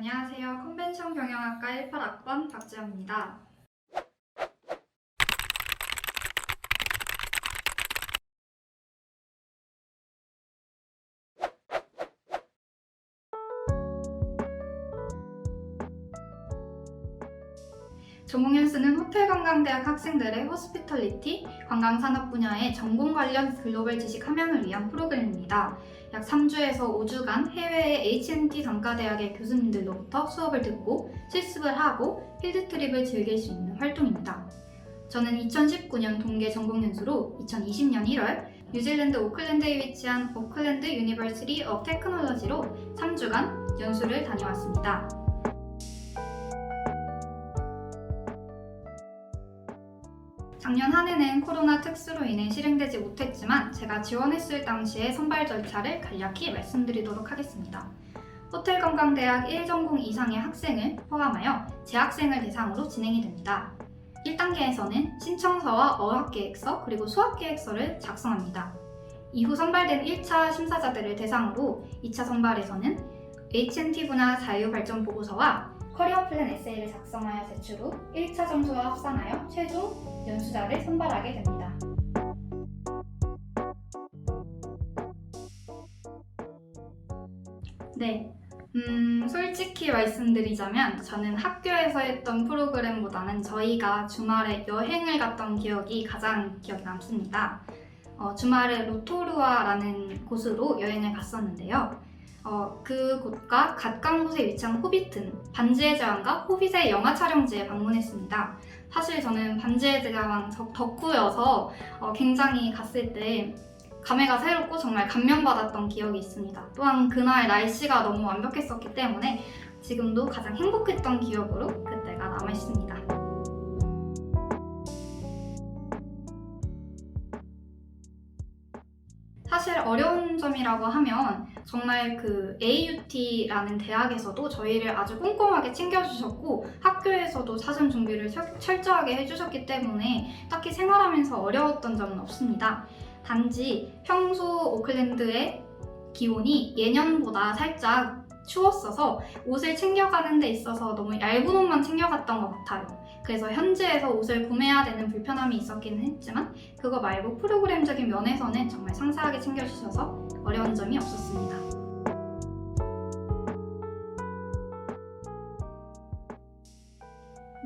안녕하세요. 컨벤션 경영학과 18학번 박지연입니다. 전공 연수는 호텔관광대학 학생들의 호스피털리티, 관광산업 분야의 전공 관련 글로벌 지식 함양을 위한 프로그램입니다. 약 3주에서 5주간 해외의 H&T 단과대학의 교수님들로부터 수업을 듣고 실습을 하고 필드트립을 즐길 수 있는 활동입니다. 저는 2019년 동계 전공 연수로 2020년 1월 뉴질랜드 오클랜드에 위치한 오클랜드 유니버시티 업 테크놀로지로 3주간 연수를 다녀왔습니다. 작년 한 해는 코로나 특수로 인해 실행되지 못했지만 제가 지원했을 당시의 선발 절차를 간략히 말씀드리도록 하겠습니다. 호텔관광대학 1전공 이상의 학생을 포함하여 재학생을 대상으로 진행이 됩니다. 1단계에서는 신청서와 어학계획서 그리고 수학계획서를 작성합니다. 이후 선발된 1차 심사자들을 대상으로 2차 선발에서는 H&T 분야 자유발전 보고서와 커리어 플랜 에세이를 작성하여 제출 후 1차 점수와 합산하여 최종 연수자를 선발하게 됩니다. 네. 음, 솔직히 말씀드리자면 저는 학교에서 했던 프로그램보다는 저희가 주말에 여행을 갔던 기억이 가장 기억에 남습니다. 어, 주말에 로토루아라는 곳으로 여행을 갔었는데요. 어, 그 곳과 가까운 곳에 위치한 호비튼, 반지의 제왕과 호빗의 영화 촬영지에 방문했습니다. 사실 저는 반지의 제왕 덕- 덕후여서 어, 굉장히 갔을 때 감회가 새롭고 정말 감명받았던 기억이 있습니다. 또한 그날 날씨가 너무 완벽했었기 때문에 지금도 가장 행복했던 기억으로 그때가 남아있습니다. 사실 어려운 점이라고 하면 정말 그 AUT라는 대학에서도 저희를 아주 꼼꼼하게 챙겨주셨고 학교에서도 사전 준비를 철- 철저하게 해주셨기 때문에 딱히 생활하면서 어려웠던 점은 없습니다. 단지 평소 오클랜드의 기온이 예년보다 살짝 추웠어서 옷을 챙겨가는 데 있어서 너무 얇은 옷만 챙겨갔던 것 같아요. 그래서 현지에서 옷을 구매해야 되는 불편함이 있었기는 했지만 그거 말고 프로그램적인 면에서는 정말 상세하게 챙겨주셔서 어려운 점이 없었습니다.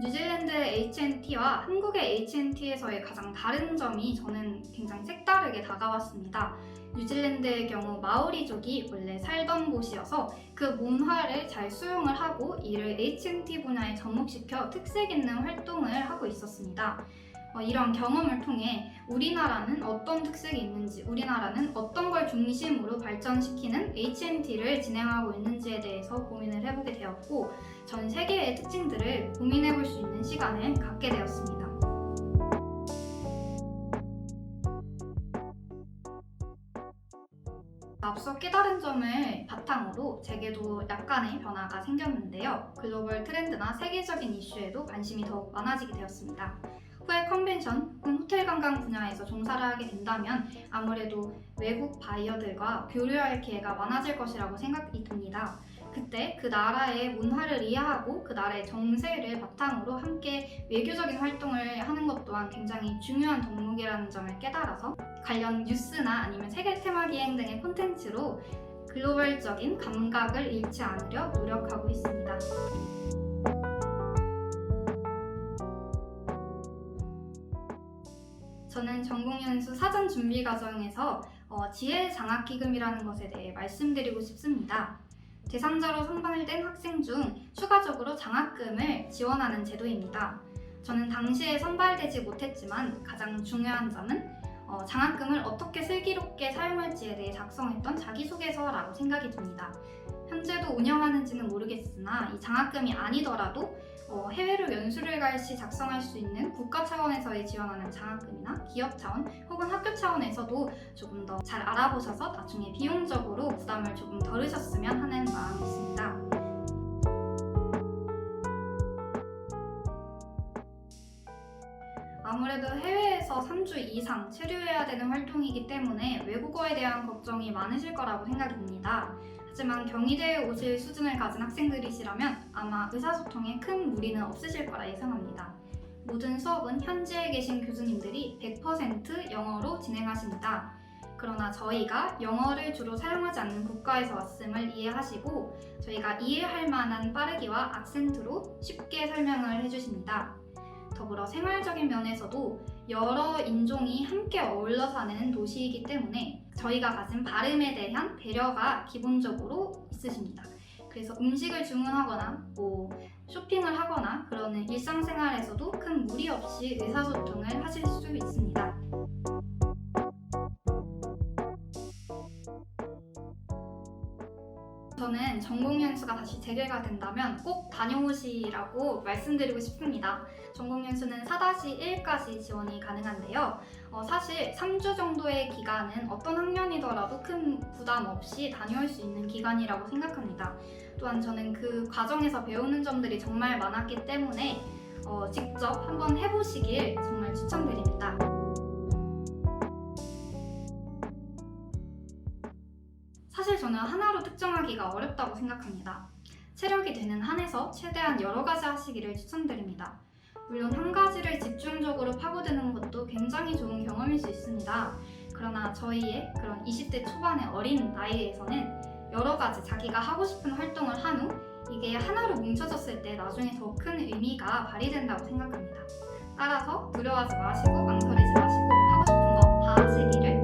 뉴질랜드의 H&T와 한국의 H&T에서의 가장 다른 점이 저는 굉장히 색다르게 다가왔습니다. 뉴질랜드의 경우 마오리족이 원래 살던 곳이어서 그 문화를 잘 수용을 하고 이를 H&T 분야에 접목시켜 특색 있는 활동을 하고 있었습니다. 어, 이런 경험을 통해 우리나라는 어떤 특색이 있는지, 우리나라는 어떤 걸 중심으로 발전시키는 H&T를 진행하고 있는지에 대해서 고민을 해보게 되었고, 전 세계의 특징들을 고민해볼 수 있는 시간을 갖게 되었습니다. 앞서 깨달은 점을 바탕으로 제게도 약간의 변화가 생겼는데요. 글로벌 트렌드나 세계적인 이슈에도 관심이 더욱 많아지게 되었습니다. 후에 컨벤션 혹은 호텔 관광 분야에서 종사를 하게 된다면 아무래도 외국 바이어들과 교류할 기회가 많아질 것이라고 생각이 듭니다. 그때 그 나라의 문화를 이해하고 그 나라의 정세를 바탕으로 함께 외교적인 활동을 하는 것 또한 굉장히 중요한 덕목이라는 점을 깨달아서 관련 뉴스나 아니면 세계 테마 기행 등의 콘텐츠로 글로벌적인 감각을 잃지 않으려 노력하고 있습니다. 저는 전공연수 사전 준비 과정에서 어, 지혜 장학 기금이라는 것에 대해 말씀드리고 싶습니다. 대상자로 선발된 학생 중 추가적으로 장학금을 지원하는 제도입니다. 저는 당시에 선발되지 못했지만 가장 중요한 점은 어, 장학금을 어떻게 슬기롭게 사용할지에 대해 작성했던 자기소개서라고 생각이 듭니다. 현재도 운영하는지는 모르겠으나 이 장학금이 아니더라도 어, 해외로 연수를 갈 시 작성할 수 있는 국가 차원에서의 지원하는 장학금이나 기업 차원 혹은 학교 차원에서도 조금 더 잘 알아보셔서 나중에 비용적으로 부담을 조금 덜으셨으면 하는 마음이 있습니다. 아무래도 해외에서 2에서 3주 이상 체류해야 되는 활동이기 때문에 외국어에 대한 걱정이 많으실 거라고 생각됩니다. 하지만 경희대에 오실 수준을 가진 학생들이시라면 아마 의사소통에 큰 무리는 없으실 거라 예상합니다. 모든 수업은 현지에 계신 교수님들이 100% 영어로 진행하십니다. 그러나 저희가 영어를 주로 사용하지 않는 국가에서 왔음을 이해하시고 저희가 이해할 만한 빠르기와 악센트로 쉽게 설명을 해주십니다. 더불어 생활적인 면에서도 여러 인종이 함께 어울려 사는 도시이기 때문에 저희가 가진 발음에 대한 배려가 기본적으로 있으십니다. 그래서 음식을 주문하거나 뭐 쇼핑을 하거나 그러는 일상생활에서도 큰 무리 없이 의사소통을 하실 수 있습니다. 저는 전공 연수가 다시 재개가 된다면 꼭 다녀오시라고 말씀드리고 싶습니다. 전공 연수는 4-1까지 지원이 가능한데요. 어, 사실 3주 정도의 기간은 어떤 학년이더라도 큰 부담 없이 다녀올 수 있는 기간이라고 생각합니다. 또한 저는 그 과정에서 배우는 점들이 정말 많았기 때문에 어, 직접 한번 해보시길 정말 추천드립니다. 저는 하나로 특정하기가 어렵다고 생각합니다. 체력이 되는 한에서 최대한 여러 가지 하시기를 추천드립니다. 물론 한 가지를 집중적으로 파고드는 것도 굉장히 좋은 경험일 수 있습니다. 그러나 저희의 그런 20대 초반의 어린 나이에서는 여러 가지 자기가 하고 싶은 활동을 한 후 이게 하나로 뭉쳐졌을 때 나중에 더 큰 의미가 발휘된다고 생각합니다. 따라서 두려워하지 마시고 망설이지 마시고 하고 싶은 거 다 하시기를